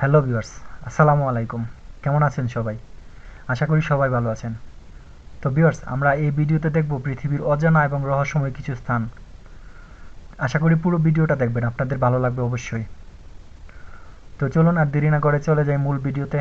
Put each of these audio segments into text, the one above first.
Hello viewers, আসসালামু আলাইকুম। কেমন আছেন সবাই? আশা করি সবাই ভালো আছেন। তো ভিউয়ার্স, আমরা এই ভিডিওতে দেখব পৃথিবীর অজানা এবং রহস্যময় কিছু স্থান। আশা করি পুরো ভিডিওটা দেখবেন, আপনাদের ভালো লাগবে অবশ্যই। তো চলুন আর দেরি না করে চলে যাই মূল ভিডিওতে।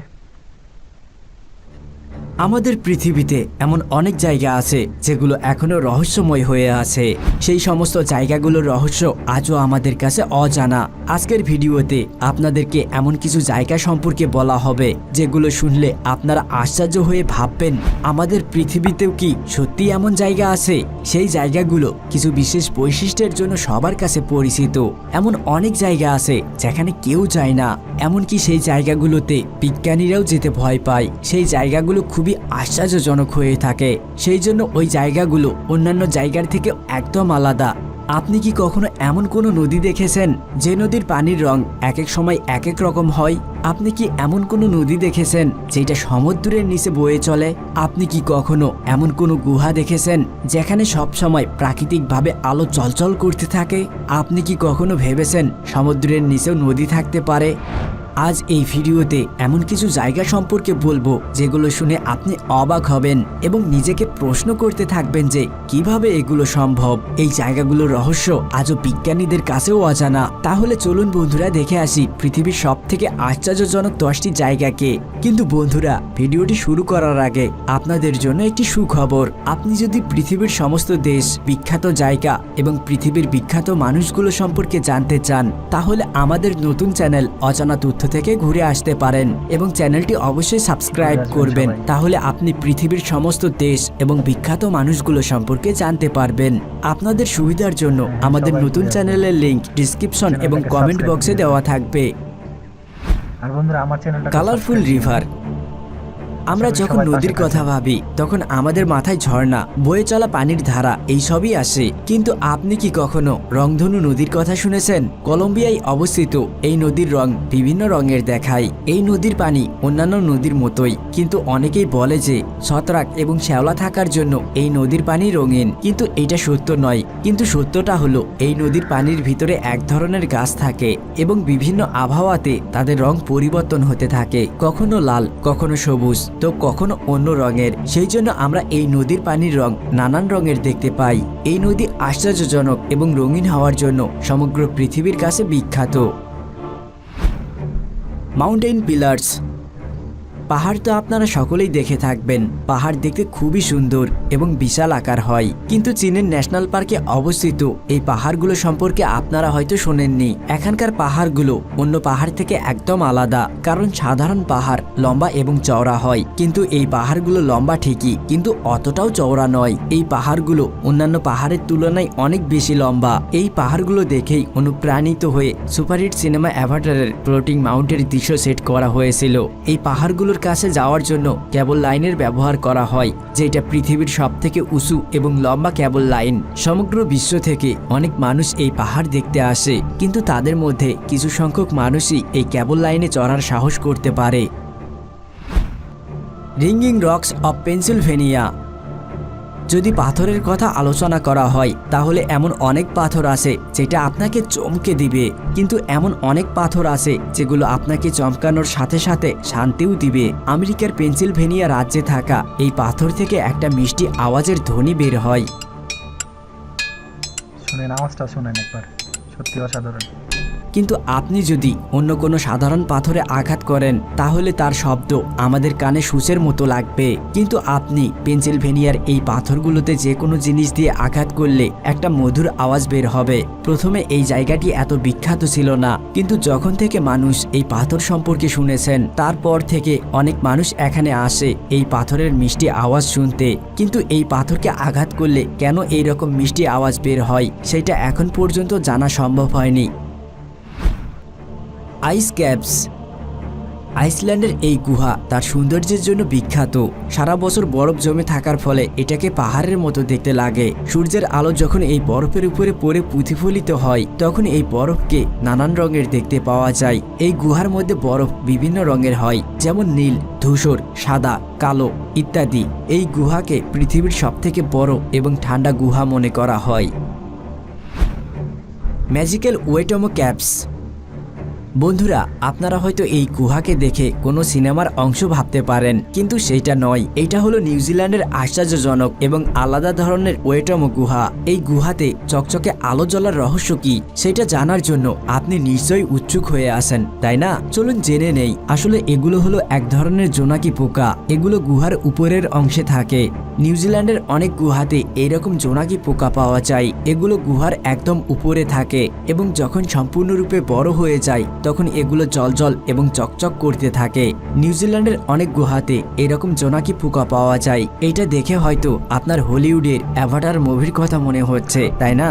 আমাদের পৃথিবীতে এমন অনেক জায়গা আছে যেগুলো এখনও রহস্যময় হয়ে আছে। সেই সমস্ত জায়গাগুলোর রহস্য আজও আমাদের কাছে অজানা। আজকের ভিডিওতে আপনাদেরকে এমন কিছু জায়গা সম্পর্কে বলা হবে, যেগুলো শুনলে আপনারা আশ্চর্য হয়ে ভাববেন, আমাদের পৃথিবীতেও কি সত্যি এমন জায়গা আছে? সেই জায়গাগুলো কিছু বিশেষ বৈশিষ্ট্যের জন্য সবার কাছে পরিচিত। এমন অনেক জায়গা আছে যেখানে কেউ যায় না। এমনকি সেই জায়গাগুলোতে বিজ্ঞানীরাও যেতে ভয় পায়। সেই জায়গাগুলো খুবই আশ্চর্যজনক হয়ে থাকে। সেই জন্য ওই জায়গাগুলো অন্যান্য জায়গার থেকে একদম আলাদা। আপনি কি কখনো এমন কোনো নদী দেখেছেন যে নদীর পানির রং এক এক সময় এক এক রকম হয়? আপনি কি এমন কোনো নদী দেখেছেন যেটা সমুদ্রের নিচে বয়ে চলে? আপনি কি কখনো এমন কোনো গুহা দেখেছেন যেখানে সব সময় প্রাকৃতিকভাবে আলো চলচল করতে থাকে? আপনি কি কখনো ভেবেছেন সমুদ্রের নিচেও নদী থাকতে পারে? আজ এই ভিডিওতে এমন কিছু জায়গা সম্পর্কে বলব যেগুলো শুনে আপনি অবাক হবেন এবং নিজেকে প্রশ্ন করতে থাকবেন যে কীভাবে এগুলো সম্ভব? এই জায়গাগুলোর রহস্য আজও বিজ্ঞানীদের কাছেও অজানা। তাহলে চলুন বন্ধুরা দেখে আসি পৃথিবীর সব থেকে আশ্চর্যজনক দশটি জায়গাকে। কিন্তু বন্ধুরা, ভিডিওটি শুরু করার আগে আপনাদের জন্য একটি সুখবর। আপনি যদি পৃথিবীর সমস্ত দেশ, বিখ্যাত জায়গা এবং পৃথিবীর বিখ্যাত মানুষগুলো সম্পর্কে জানতে চান, তাহলে আমাদের নতুন চ্যানেল অজানা তথ্য থেকে ঘুরে আসতে পারেন এবং চ্যানেলটি অবশ্যই সাবস্ক্রাইব করবেন। তাহলে আপনি পৃথিবীর সমস্ত দেশ এবং বিখ্যাত মানুষগুলো সম্পর্কে জানতে পারবেন। আপনাদের সুবিধার জন্য আমাদের নতুন চ্যানেলের লিঙ্ক ডিসক্রিপশন এবং কমেন্ট বক্সে দেওয়া থাকবে। আমার কালারফুল রিভার। আমরা যখন নদীর কথা ভাবি তখন আমাদের মাথায় ঝর্ণা বয়ে চলা পানির ধারা এই সবই আসে। কিন্তু আপনি কি কখনো রংধনু নদীর কথা শুনেছেন? কলম্বিয়ায় অবস্থিত এই নদীর রং বিভিন্ন রঙের দেখায়। এই নদীর পানি অন্যান্য নদীর মতোই। কিন্তু অনেকেই বলে যে ছত্রাক এবং শ্যাওলা থাকার জন্য এই নদীর পানি রঙিন। কিন্তু এটা সত্য নয়। কিন্তু সত্যটা হলো এই নদীর পানির ভিতরে এক ধরনের গাছ থাকে এবং বিভিন্ন আবহাওয়াতে তাদের রং পরিবর্তন হতে থাকে। কখনো লাল কখনো সবুজ। তো কখনো অন্য রঙের। সেই জন্য আমরা এই নদীর পানির রং নানান রঙের দেখতে পাই। এই নদী আশ্চর্যজনক এবং রঙিন হওয়ার জন্য সমগ্র পৃথিবীর কাছে বিখ্যাত। Mountain pillars. পাহাড় তো আপনারা সকলেই দেখে থাকবেন। পাহাড় দেখতে খুবই সুন্দর। এবং বিশাল আকার হয়। কিন্তু চীনের ন্যাশনাল পার্কে অবস্থিত এই পাহাড়গুলো সম্পর্কে আপনারা হয়তো শোনেননি। এখানকার পাহাড়গুলো অন্য পাহাড় থেকে একদম আলাদা, কারণ সাধারণ পাহাড় লম্বা এবং চওড়া হয়। কিন্তু এই পাহাড়গুলো লম্বা ঠিকই, কিন্তু অতটাও চওড়া নয়। এই পাহাড়গুলো অন্যান্য পাহাড়ের তুলনায় অনেক বেশি লম্বা। এই পাহাড়গুলো দেখেই অনুপ্রাণিত হয়ে সুপারহিট সিনেমা অ্যাভাটারের ফ্লোটিং মাউন্টের দৃশ্য সেট করা হয়েছিল। এই পাহাড়গুলোর কাছে যাওয়ার জন্য কেবল লাইনের ব্যবহার করা হয়, যেটা পৃথিবীর সব থেকে উঁচু এবং লম্বা ক্যাবল লাইন। সমগ্র বিশ্ব থেকে অনেক মানুষ এই পাহাড় দেখতে আসে, কিন্তু তাদের মধ্যে কিছু সংখ্যক মানুষই এই ক্যাবল লাইনে চড়ার সাহস করতে পারে। রিঙ্গিং রক্স অব পেনসিলভেনিয়া যদি পাথরের কথা আলোচনা করা হয়, তাহলে এমন অনেক পাথর আছে যেটা আপনাকে চমকে দিবে। কিন্তু এমন অনেক পাথর আছে যেগুলো আপনাকে চমকানোর সাথে সাথে শান্তিও দিবে। আমেরিকার পেনসিলভেনিয়া রাজ্যে থাকা এই পাথর থেকে একটা মিষ্টি আওয়াজের ধ্বনি বের হয়। শুনেন, আওয়াজটা শুনেন একবার। সত্যি অসাধারণ। কিন্তু আপনি যদি অন্য কোনো সাধারণ পাথরে আঘাত করেন, তাহলে তার শব্দ আমাদের কানে সূচের মতো লাগবে। কিন্তু আপনি পেনসিলভেনিয়ার এই পাথরগুলোতে যে কোনো জিনিস দিয়ে আঘাত করলে একটা মধুর আওয়াজ বের হবে। প্রথমে এই জায়গাটি এত বিখ্যাত ছিল না, কিন্তু যখন থেকে মানুষ এই পাথর সম্পর্কে শুনেছেন, তারপর থেকে অনেক মানুষ এখানে আসে এই পাথরের মিষ্টি আওয়াজ শুনতে। কিন্তু এই পাথরকে আঘাত করলে কেন এই রকম মিষ্টি আওয়াজ বের হয়, সেটা এখন পর্যন্ত জানা সম্ভব হয়নি। আইস ক্যাপস আইসল্যান্ডের এই গুহা তার সৌন্দর্যের জন্য বিখ্যাত। সারা বছর বরফ জমে থাকার ফলে এটাকে পাহাড়ের মতো দেখতে লাগে। সূর্যের আলো যখন এই বরফের উপরে পড়ে প্রতিফলিত হয়, তখন এই বরফকে নানান রঙের দেখতে পাওয়া যায়। এই গুহার মধ্যে বরফ বিভিন্ন রঙের হয়, যেমন নীল, ধূসর, সাদা, কালো ইত্যাদি। এই গুহাকে পৃথিবীর সবথেকে বড় এবং ঠান্ডা গুহা মনে করা হয়। ম্যাজিক্যাল ওয়েটমো ক্যাপস বন্ধুরা, আপনারা হয়তো এই গুহাকে দেখে কোনো সিনেমার অংশ ভাবতে পারেন, কিন্তু সেটা নয়। এটা হলো নিউজিল্যান্ডের আশ্চর্যজনক এবং আলাদা ধরনের ওয়েটম গুহা। এই গুহাতে চকচকে আলো জ্বলার রহস্য কি, সেটা জানার জন্য আপনি নিশ্চয়ই উৎসুক হয়ে আসেন তাই না? চলুন জেনে নেই। আসলে এগুলো হলো এক ধরনের জোনাকি পোকা। এগুলো গুহার উপরের অংশে থাকে। নিউজিল্যান্ডের অনেক গুহাতে এইরকম জোনাকি পোকা পাওয়া যায়। এগুলো গুহার একদম উপরে থাকে এবং যখন সম্পূর্ণরূপে বড় হয়ে যায় তখন এগুলো জলজল এবং চকচক করতে থাকে। নিউজিল্যান্ডের অনেক গুহাতে এরকম জোনাকি পোকা পাওয়া যায়। এটা দেখে হয়তো আপনার হলিউডের অ্যাভাটার মুভির কথা মনে হচ্ছে তাই না?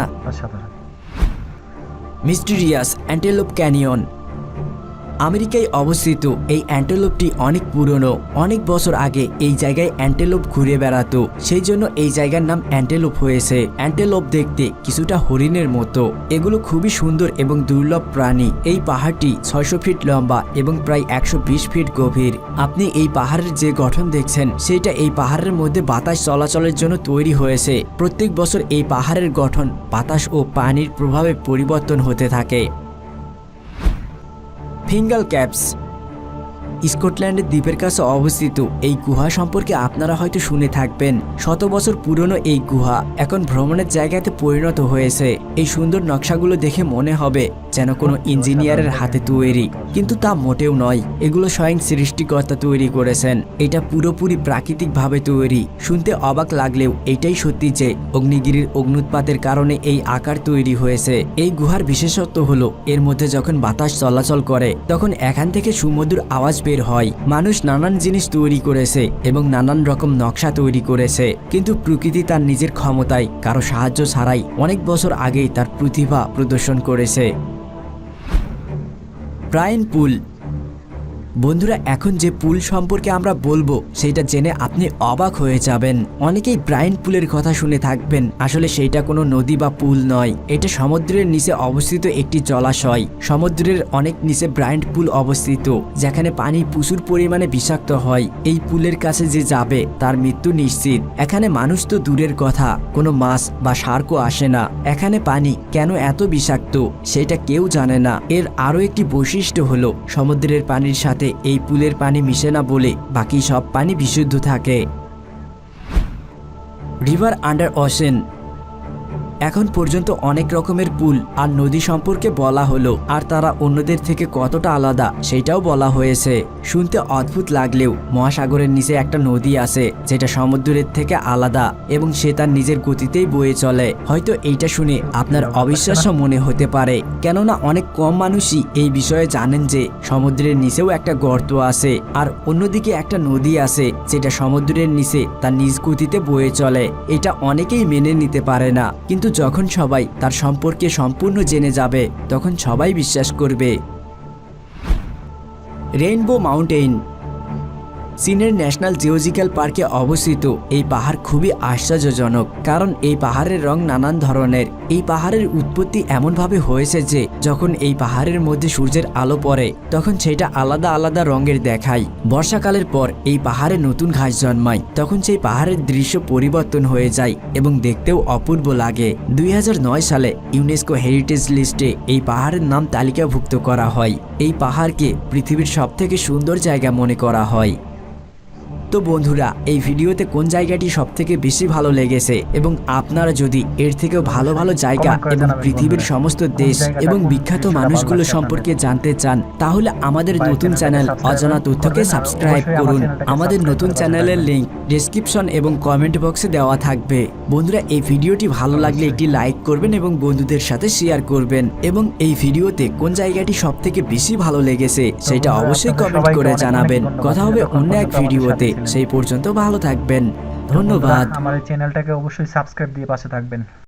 Mysterious antelope canyon. আমেরিকায় অবস্থিত এই অ্যান্টেলোপটি অনেক পুরনো। অনেক বছর আগে এই জায়গায় অ্যান্টেলোপ ঘুরে বেড়াতো। সেই জন্য এই জায়গার নাম অ্যান্টেলোপ হয়েছে। অ্যান্টেলোপ দেখতে কিছুটা হরিণের মতো। এগুলো খুবই সুন্দর এবং দুর্লভ প্রাণী। এই পাহাড়টি ছয়শো ফিট লম্বা এবং প্রায় একশো বিশ ফিট গভীর। আপনি এই পাহাড়ের যে গঠন দেখছেন, সেটা এই পাহাড়ের মধ্যে বাতাস চলাচলের জন্য তৈরি হয়েছে। প্রত্যেক বছর এই পাহাড়ের গঠন বাতাস ও পানির প্রভাবে পরিবর্তন হতে থাকে। Fingal caves. স্কটল্যান্ডের দ্বীপের কাছে অবস্থিত এই গুহা সম্পর্কে আপনারা হয়তো শুনে থাকবেন। শত বছর পুরনো এই গুহা এখন ভ্রমণের জায়গাতে পরিণত হয়েছে। এই সুন্দর নকশাগুলো দেখে মনে হবে যেন কোনো ইঞ্জিনিয়ারের হাতে তৈরি। কিন্তু তা মোটেও নয়। এগুলো স্বয়ং সৃষ্টিকর্তা তৈরি করেছেন। এটা পুরোপুরি প্রাকৃতিকভাবে তৈরি। শুনতে অবাক লাগলেও এটাই সত্যি যে অগ্নিগিরির অগ্নুৎপাতের কারণে এই আকার তৈরি হয়েছে। এই গুহার বিশেষত্ব হলো, এর মধ্যে যখন বাতাস চলাচল করে, তখন এখান থেকে সুমধুর আওয়াজ বের হয়। মানুষ নানান জিনিস তৈরি করেছে এবং নানান রকম নকশা তৈরি করেছে। কিন্তু প্রকৃতি তার নিজের ক্ষমতায়, কারও সাহায্য ছাড়াই অনেক বছর আগেই তার প্রতিভা প্রদর্শন করেছে। Brian Pool. বন্ধুরা, এখন যে পুল সম্পর্কে আমরা বলব, সেটা জেনে আপনি অবাক হয়ে যাবেন। অনেকেই ব্রাইন পুলের কথা শুনে থাকবেন, আসলে সেইটা কোনো নদী বা পুল নয়। এটা সমুদ্রের নিচে অবস্থিত একটি জলাশয়। সমুদ্রের অনেক নিচে ব্রাইন্ড পুল অবস্থিত, যেখানে পানি প্রচুর পরিমাণে বিষাক্ত হয়। এই পুলের কাছে যে যাবে, তার মৃত্যু নিশ্চিত। এখানে মানুষ তো দূরের কথা, কোনো মাছ বা সার্কও আসে না। এখানে পানি কেন এত বিষাক্ত, সেটা কেউ জানে না। এর আরও একটি বৈশিষ্ট্য হলো, সমুদ্রের পানির সাথে এই পুলের পানি মিশে না বলে বাকি সব পানি বিশুদ্ধ থাকে। রিভার আন্ডার অশেন এখন পর্যন্ত অনেক রকমের পুল আর নদী সম্পর্কে বলা হলো, আর তারা অন্যদের থেকে কতটা আলাদা সেটাও বলা হয়েছে। শুনতে অদ্ভুত লাগলেও মহাসাগরের নিচে একটা নদী আছে, যেটা সমুদ্রের থেকে আলাদা এবং সে তার নিজের গতিতেই বয়ে চলে। হয়তো এইটা শুনে আপনার অবিশ্বাস্য মনে হতে পারে, কেননা অনেক কম মানুষই এই বিষয়ে জানেন যে সমুদ্রের নিচেও একটা গর্ত আছে আর অন্যদিকে একটা নদী আছে, যেটা সমুদ্রের নিচে তার নিজ গতিতে বয়ে চলে। এটা অনেকেই মেনে নিতে পারে না, কিন্তু যখন সবাই তার সম্পর্কে সম্পূর্ণ জেনে যাবে তখন সবাই বিশ্বাস করবে। রেইনবো মাউন্টেন চীনের ন্যাশনাল জিওলজিক্যাল পার্কে অবস্থিত। এই পাহাড় খুবই আশ্চর্যজনক, কারণ এই পাহাড়ের রং নানান ধরনের। এই পাহাড়ের উৎপত্তি এমনভাবে হয়েছে যে, যখন এই পাহাড়ের মধ্যে সূর্যের আলো পড়ে, তখন সেটা আলাদা আলাদা রঙের দেখায়। বর্ষাকালের পর এই পাহাড়ে নতুন ঘাস জন্মায়, তখন সেই পাহাড়ের দৃশ্য পরিবর্তন হয়ে যায় এবং দেখতেও অপূর্ব লাগে। দুই হাজার নয় সালে ইউনেস্কো হেরিটেজ লিস্টে এই পাহাড়ের নাম তালিকাভুক্ত করা হয়। এই পাহাড়কে পৃথিবীর সবথেকে সুন্দর জায়গা মনে করা হয়। তো বন্ধুরা এই ভিডিওতে কোন জায়গাটি সব থেকে বেশি ভালো লেগেছে এবং আপনারা যদি এর থেকেও ভালো ভালো জায়গা এবং পৃথিবীর সমস্ত দেশ এবং বিখ্যাত মানুষগুলো সম্পর্কে জানতে চান তাহলে আমাদের নতুন চ্যানেল অজানা তথ্যকে সাবস্ক্রাইব করুন। আমাদের নতুন চ্যানেলের লিঙ্ক লিংক ডেসক্রিপশন এবং কমেন্ট বক্সে দেওয়া থাকবে। বন্ধুরা এই ভিডিওটি ভালো লাগলে একটি লাইক করবেন এবং বন্ধুদের সাথে শেয়ার করবেন। এবং এই ভিডিওতে কোন জায়গাটি সব থেকে বেশি ভালো লেগেছে সেটা অবশ্যই কমেন্ট করে জানাবেন। কথা হবে অন্য এক ভিডিওতে। সেই পর্যন্ত ভালো থাকবেন। ধন্যবাদ। আমার চ্যানেলটাকে অবশ্যই সাবস্ক্রাইব দিয়ে পাশে থাকবেন।